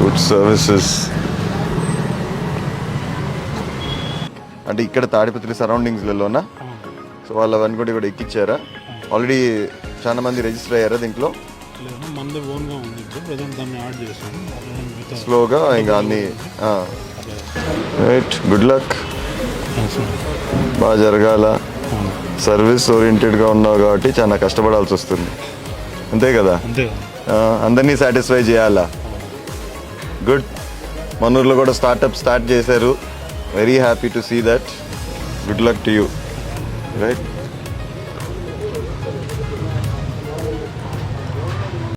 Good services అంటే ఇక్కడ Tadipatri సరౌండింగ్స్లలోనా? So వాళ్ళు అవన్నీ కూడా ఇక్కడ ఎక్కిచ్చారా? ఆల్రెడీ చాలా మంది రిజిస్టర్ అయ్యారా దీంట్లో? లేదు మనది ఓన్గా ఉంది ఇప్పుడు. ప్రజెంట్ దాన్ని యాడ్ చేసాము అదే మిగతా స్లోగా ఇంకా అన్ని రైట్ గుడ్ లక్. బాగా జరగాల. సర్వీస్ ఓరియంటెడ్గా ఉన్నావు కాబట్టి చాలా కష్టపడాల్సి వస్తుంది. అంతే కదా? అంతే అందరినీ సాటిస్ఫై చేయాలా? గుడ్ మనూర్లో కూడా స్టార్ట్అప్ స్టార్ట్ చేశారు. Very happy to see that good luck to you right